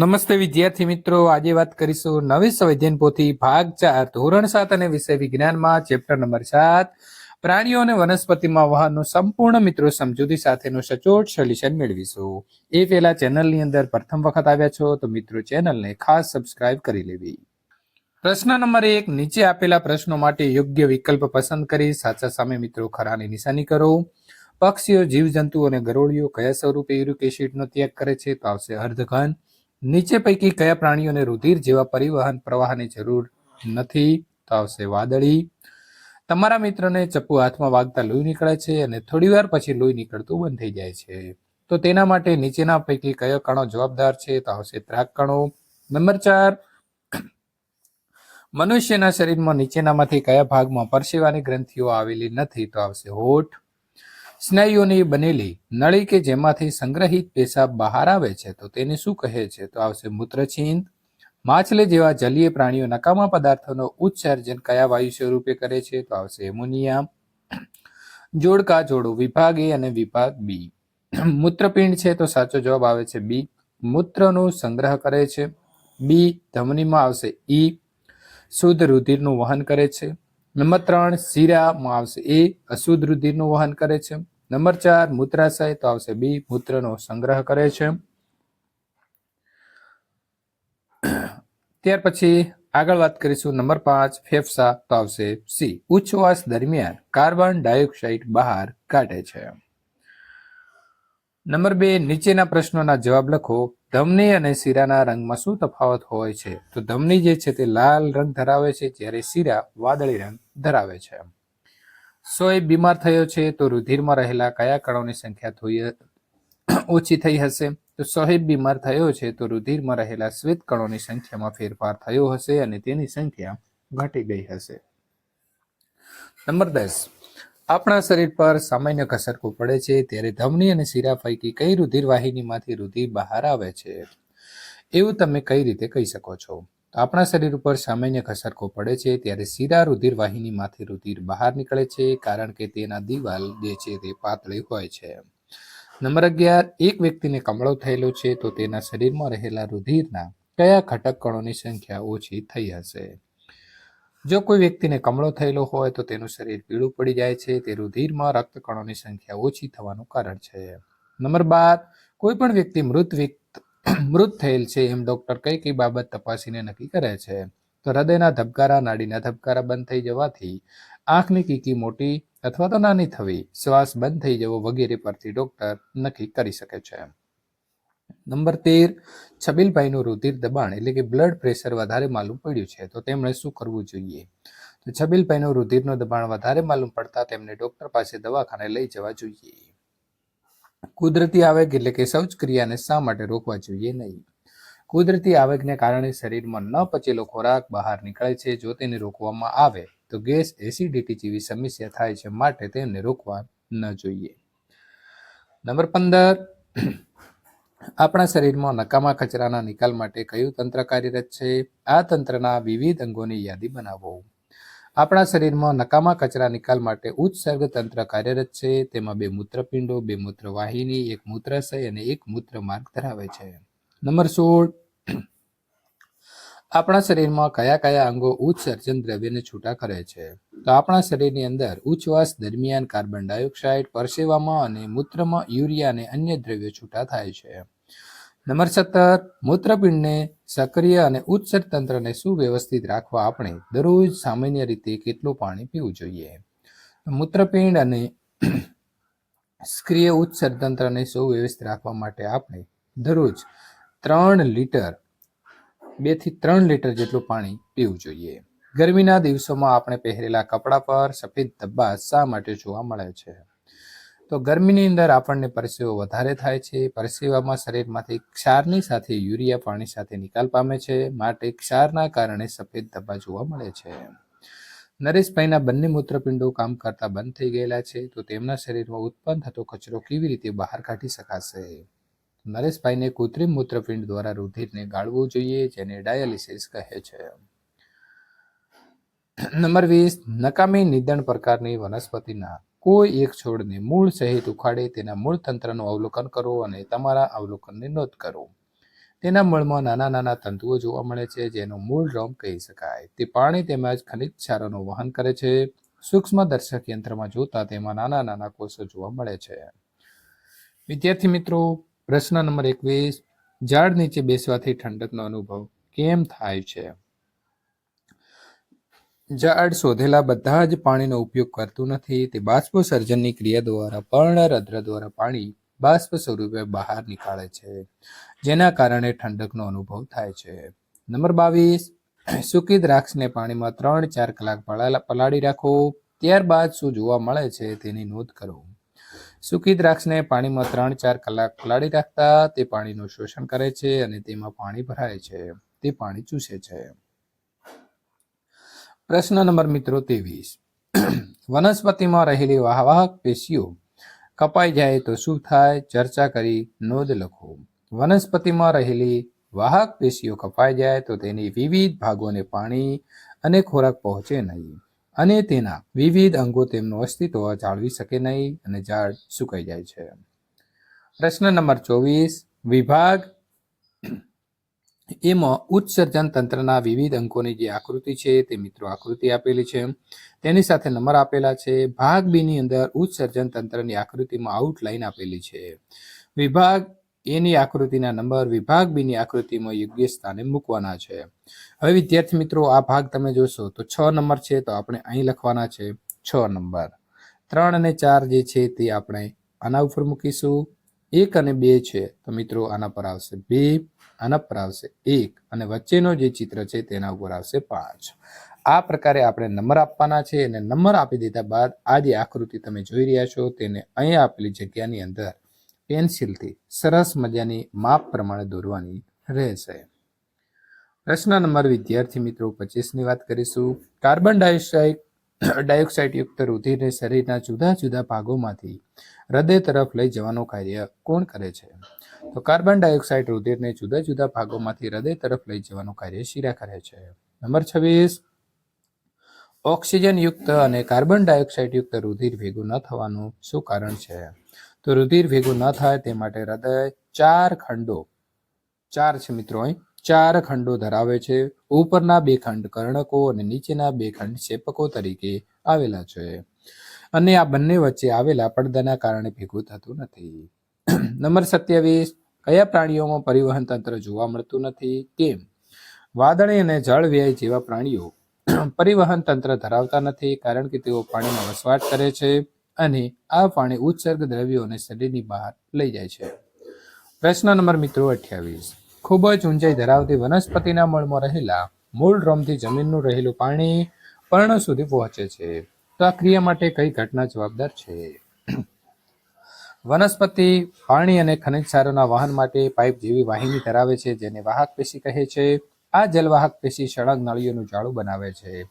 નમસ્તે વિદ્યાર્થી મિત્રો, આજે વાત કરીશું નવી સંવિધાન પોથી ભાગ ચાર, ધોરણ સાત અને વિષય વિજ્ઞાનમાં, ચેપ્ટર નંબર સાત. પ્રાણીઓ અને વનસ્પતિમાં વહનનું સંપૂર્ણ મિત્રો સમજૂતી સાથેનું સચોટ સોલ્યુશન મેળવીશું. એ પહેલા ચેનલની અંદર પ્રથમ વખત આવ્યા છો તો મિત્રો ચેનલને ખાસ સબસ્ક્રાઇબ કરી લેવી. પ્રશ્ન નંબર એક, નીચે આપેલા પ્રશ્નો માટે યોગ્ય વિકલ્પ પસંદ કરી સાચા સામે મિત્રો ખરાની નિશાની કરો. પક્ષીઓ જીવજંતુ અને ગરોળીઓ કયા સ્વરૂપે યુરિક એસિડનો ત્યાગ કરે છે તો આવશે અર્ધઘન. નીચે પૈકી કયા પ્રાણીઓને રુધિર જેવા પરિવહન પ્રવાહની જરૂર નથી તો આવશે વાદળી. તમારા મિત્રને ચપ્પુ હાથમાં વાગતા લોહી નીકળે છે અને થોડી વાર પછી લોહી નીકળતું બંધ થઈ જાય છે. તો તેના માટે નીચેના પૈકી કયો કણો જવાબદાર છે તો આવશે ત્રાક કણો. નંબર ચાર. મનુષ્યના શરીરમાં નીચેનામાંથી કયા ભાગમાં પરસેવાની ગ્રંથિઓ આવેલી નથી તો આવશે હોઠ. સ્નાયુઓની બનેલી નળી કે જેમાંથી સંગ્રહિત પેશાબ બહાર આવે છે, તો તેને શું કહે છે? તો આવશે મૂત્રછીંદ. માછલી જેવા જલીય પ્રાણીઓ નકામા પદાર્થોનો ઉત્સર્જન કયા વાયુ સ્વરૂપે કરે છે? તો આવશે એમોનિયા. જોડકા જોડો, વિભાગ એ અને વિભાગ બી. મૂત્રપિંડ છે, તો સાચો જવાબ આવે છે બી. મૂત્રનો સંગ્રહ કરે છે. બી, ધમનીમાં આવશે ઈ. શુદ્ધ રુધિરનું વહન કરે છે. નંબર ત્રણ, શીરામાં આવશે એ. અશુદ્ધ રુધિરનું વહન કરે છે. નંબર ચાર મૂત્રાશય તો આવશે બી, મૂત્રનો સંગ્રહ કરે છે. ત્યાર પછી આગળ વાત કરીશું નંબર પાંચ, ફેફસા તો આવશે સી, ઉચ્છવાસ દરમિયાન કાર્બન ડાયોક્સાઇડ બહાર કાઢે છે. નંબર બે, નીચેના પ્રશ્નોના જવાબ લખો. ધમની અને શીરાના રંગમાં શું તફાવત હોય છે? તો ધમની જે છે તે લાલ રંગ ધરાવે છે, જ્યારે શીરા વાદળી રંગ ધરાવે છે. સોય બીમાર થયો છે, તો રુધિરમાં રહેલા કયા કણોની સંખ્યા થોડી ઓછી થઈ હશે. તો સોહેબ બીમાર થયો છે, તો રુધિરમાં રહેલા શ્વેત કણોની સંખ્યામાં ફેરફાર થયો હશે અને તેની સંખ્યા ઘટી ગઈ હશે. નંબર દસ. આપણા શરીર પર સામાન્ય ઘસરકો પડે છે, ત્યારે ધમની અને શીરા પૈકી કઈ રુધિર વાહિનીમાંથી રુધિર બહાર આવે છે? એવું તમે કઈ રીતે કહી શકો છો? આપણા શરીર ઉપર સામાન્ય ઘસરકો પડે છે, ત્યારે શીરા રુધિર વાહિનીમાંથી રુધિર બહાર નીકળે છે, કારણ કે તેના દિવાલ જે છે તે પાતળી હોય છે. નંબર અગિયાર, એક વ્યક્તિને કમળો થયેલો છે, તો તેના શરીરમાં રહેલા રુધિરના કયા ઘટક કણોની સંખ્યા ઓછી થઈ હશે? જો કોઈ વ્યક્તિને કમળો થયેલો હોય, તો તેનું શરીર પીળું પડી જાય છે, તે રુધિરમાં રક્ત કણોની સંખ્યા ઓછી થવાનું કારણ છે. નંબર બાર, કોઈ પણ વ્યક્તિ મૃત વ્યક્ત મૃત થયેલ છે એમ ડોક્ટર કઈ કઈ બાબત તપાસીને નક્કી કરે છે? તો હૃદયના ધબકારા, નાડીના ધબકારા બંધ થઈ જવાથી આંખની કીકી મોટી અથવા તો નાની થવી, શ્વાસ બંધ થઈ જવો વગેરે પરથી ડોક્ટર નક્કી કરી શકે છે. નંબર તેર, છબીલભાઈનું રુધિર દબાણ એટલે કે બ્લડ પ્રેશર વધારે માલુમ પડ્યું છે, તો તેમણે શું કરવું જોઈએ? તો છબીલભાઈનું રુધિરનું દબાણ વધારે માલુમ પડતા તેમને ડોક્ટર પાસે દવાખાને લઈ જવા જોઈએ. કુદરતી આવેગ એટલે કે શૌચક્રિયાને શા માટે રોકવા જોઈએ નહીં? કુદરતી આવેગને કારણે શરીરમાં ન પચેલો ખોરાક બહાર નીકળે છે, જો તેને રોકવામાં આવે, તો ગેસ એસિડિટી જેવી સમસ્યા થાય છે, માટે તેને રોકવા ન જોઈએ. નંબર પંદર. આપણા શરીરમાં નકામા કચરાના નિકાલ માટે કયું તંત્ર કાર્યરત છે? આ તંત્રના વિવિધ અંગોની યાદી બનાવો. આપણા શરીરમાં નકામા કચરા નિકાલ માટે ઉત્સર્ગ તંત્ર કાર્યરત છે. તેમાં બે મૂત્રપિંડો, બે મૂત્રવાહિની, એક મૂત્રાશય અને એક મૂત્ર માર્ગ ધરાવે છે. નંબર સોળ. આપણા શરીરમાં કયા કયા અંગો ઉત્સર્જન દ્રવ્યને છૂટા કરે છે? તો આપણા શરીરની અંદર ઉચ્છવાસ દરમિયાન કાર્બન ડાયોક્સાઇડ, પરસેવામાં અને મૂત્રમાં યુરિયા અને અન્ય દ્રવ્યો છૂટા થાય છે. નંબર સત્તર. મૂત્રપિંડને સક્રિય અને ઉચ્ચર તંત્રને સુવ્યવસ્થિત રાખવા આપણે દરરોજ સામાન્ય રીતે કેટલું પાણી પીવું જોઈએ? મૂત્રપિંડ અને સક્રિય ઉચ્ચર તંત્રને સુવ્યવસ્થિત રાખવા માટે આપણે દરરોજ ત્રણ લીટર, બેથી ત્રણ લીટર જેટલું પાણી પીવું જોઈએ. ગરમીના દિવસોમાં આપણે પહેરેલા કપડા પર સફેદ ધબ્બા શા માટે જોવા મળે છે? તો ગરમીની અંદર આપણને પરસેવો વધારે થાય છે. પરસેવામાં શરીરમાંથી ક્ષારની સાથે યુરિયા પાણી સાથે નિકાલ પામે છે. માટે ક્ષારના કારણે સફેદ ધબ્બા જોવા મળે છે. નરેશભાઈના બંને મૂત્રપિંડો કામ કરતા બંધ થઈ ગયેલા છે. તો તેમના શરીરમાં ઉત્પન્ન થતો કચરો કેવી રીતે બહાર કાઢી શકાશે? નરેશભાઈને કૃત્રિમ મૂત્રપિંડ દ્વારા રુધિરને ગાળવું જોઈએ, જેને ડાયાલિસિસ કહે છે. નંબર વીસ, નકામી નિદણ પ્રકારની વનસ્પતિના કોઈ એક છોડને મૂળ સહિત ઉખાડે તેના મૂળ તંત્રનું અવલોકન કરો અને તમારા અવલોકનની નોંધ કરો. તેના મૂળમાં નાના નાના તંતુઓ જોવા મળે છે, જેનો મૂળ રોમ કહી શકાય. તે પાણી તેમજ ખનિજ ક્ષારોનું વહન કરે છે. સૂક્ષ્મ દર્શક યંત્રમાં જોતા તેમાં નાના નાના કોષો જોવા મળે છે. વિદ્યાર્થી મિત્રો, પ્રશ્ન નંબર એકવીસ. ઝાડ નીચે બેસવાથી ઠંડકનો અનુભવ કેમ થાય છે? ઝાડ શોધેલા બધા જ પાણીનો ઉપયોગ કરતું નથી. તે બાષ્પોસર્જનની ક્રિયા દ્વારા પર્ણરંધ્ર દ્વારા પાણી બાષ્પ સ્વરૂપે બહાર નીકાળે છે, જેના કારણે ઠંડકનો અનુભવ થાય છે. નંબર બાવીસ. સૂકી દ્રાક્ષને પાણીમાં ત્રણ ચાર કલાક પલાળી રાખો. ત્યારબાદ શું જોવા મળે છે તેની નોંધ કરો. સૂકી દ્રાક્ષને પાણીમાં ત્રણ ચાર કલાક પલાળી રાખતા તે પાણીનું શોષણ કરે છે અને તેમાં પાણી ભરાય છે. તે પાણી ચૂસે છે. પ્રશ્ન નંબર મિત્રો ત્રેવીસ. વનસ્પતિમાં રહેલી વાહવાહક પેશીઓ કપાઈ જાય તો શું થાય? ચર્ચા કરી, નોંધ લખો. વનસ્પતિમાં રહેલી વાહક પેશીઓ કપાઈ જાય તો તેની વિવિધ ભાગોને પાણી અને ખોરાક પહોંચે નહીં અને તેના વિવિધ અંગો તેમનું અસ્તિત્વ જાળવી શકે નહીં અને ઝાડ સુકાઈ જાય છે. પ્રશ્ન નંબર ચોવીસ. વિભાગ એમાં ઉત્સર્જન તંત્રના વિવિધ અંકોની જે આકૃતિ છે તે મિત્રો આકૃતિ આપેલી છે. તેની સાથે નંબર આપેલા છે. ભાગ બી ની અંદર ઉત્સર્જન તંત્રની આકૃતિમાં આઉટલાઈન આપેલી છે. વિભાગ એની આકૃતિના નંબર, વિભાગ બી ની આકૃતિમાં યોગ્ય સ્થાને મૂકવાના છે. હવે વિદ્યાર્થી મિત્રો, આ ભાગ તમે જોશો તો છ નંબર છે તો આપણે અહીં લખવાના છે છ નંબર. ત્રણ અને ચાર જે છે તે આપણે આના ઉપર મૂકીશું. એક અને બે છે તો મિત્રો આના પર આવશે બે. આના પર આવશે એક અને વચ્ચેનો જે ચિત્ર છે તેના ઉપર આવશે પાંચ. આ પ્રકારે આપણે નંબર આપવાના છે અને નંબર આપી દીધા બાદ આ જે આકૃતિ તમે જોઈ રહ્યા છો તેને અહીં આપેલી જગ્યાની અંદર પેન્સિલથી સરસ મજાની માપ પ્રમાણે દોરવાની રહેશે. પ્રશ્ન નંબર વિદ્યાર્થી મિત્રો પચીસની વાત કરીશું. કાર્બન ડાયોક્સાઇડ ડાયોક્સાઇડ યુક્ત રુધિરને શરીરના જુદા જુદા ભાગોમાંથી હૃદય તરફ લઈ જવાનું કાર્ય કોણ કરે છે? તો કાર્બન ડાયોક્સાઇડ રુધિરને જુદા જુદા ભાગોમાંથી હૃદય તરફ લઈ જવાનું કાર્ય શિરા કરે છે. નંબર છવ્વીસ. ઓક્સિજન યુક્ત અને કાર્બન ડાયોક્સાઇડ યુક્ત રુધિર ભેગું ન થવાનું શું કારણ છે? તો રુધિર ભેગું ન થાય તે માટે હૃદય ચાર ખંડો, ચાર છે મિત્રો અહીં, ચાર ખંડો ધરાવે છે. ઉપરના બે ખંડ કર્ણકો અને નીચેના બે ખંડ શેપકો તરીકે આવેલા છે. અને આ બંને વચ્ચે આવેલા પડદાના કારણે ભેગું થતું નથી. નંબર સત્યાવીસ, કયા પ્રાણીઓમાં પરિવહન તંત્ર જોવા મળતું નથી? કેમ? વાદળી અને જળ વ્યય જેવા પ્રાણીઓ પરિવહન તંત્ર ધરાવતા નથી કારણ કે તેઓ પાણીમાં વસવાટ કરે છે અને આ પાણી ઉત્સર્ગ દ્રવ્યોને શરીરની બહાર લઈ જાય છે. પ્રશ્ન નંબર મિત્રો અઠ્યાવીસ. ખૂબ જ ઊંચાઈ ધરાવતી વનસ્પતિના મૂળમાં રહેલા મૂળ રોમથી જમીનનું રહેલું પાણી પર્ણ સુધી પહોંચે છે. તો આ ક્રિયા માટે કઈ ઘટના જવાબદાર છે? વનસ્પતિ, પાણી અને ખનિજ સારોના વહન માટે પાઇપ જેવી વાહિની ધરાવે છે, જેને વાહક પેશી કહે છે. આ જલવાહક પેશી સળંગ નળીઓનું જાળું બનાવે છે.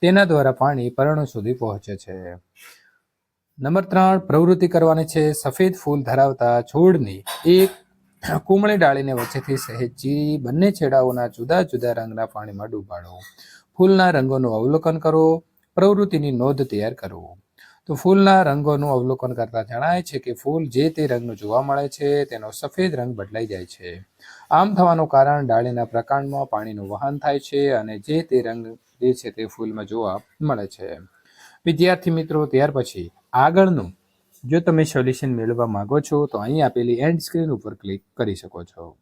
તેના દ્વારા પાણી પર્ણો સુધી પહોંચે છે. નંબર ત્રણ, પ્રવૃત્તિ કરવાની છે. સફેદ ફૂલ ધરાવતા છોડની એક કુમળી ડાળીને વચ્ચેથી સહેજ ચીરી બંને છેડાઓના જુદા જુદા રંગના પાણીમાં ડૂબાડો. ફૂલના રંગોનું અવલોકન કરો. પ્રવૃત્તિની નોંધ તૈયાર કરો. તો ફૂલના રંગોનું અવલોકન કરતા જણાય છે કે ફૂલ જે તે રંગનું જોવા મળે છે, તેનો સફેદ રંગ બદલાઈ જાય છે. આમ થવાનું કારણ ડાળીના પ્રકાંડમાં પાણીનું વહન થાય છે અને જે તે રંગ જે છે તે ફૂલમાં જોવા મળે છે. વિદ્યાર્થી મિત્રો, ત્યાર પછી આગળનું, જો તમે સોલ્યુશન મેળવવા માંગો છો તો અહીં આપેલી એન્ડ સ્ક્રીન ઉપર ક્લિક કરી શકો છો.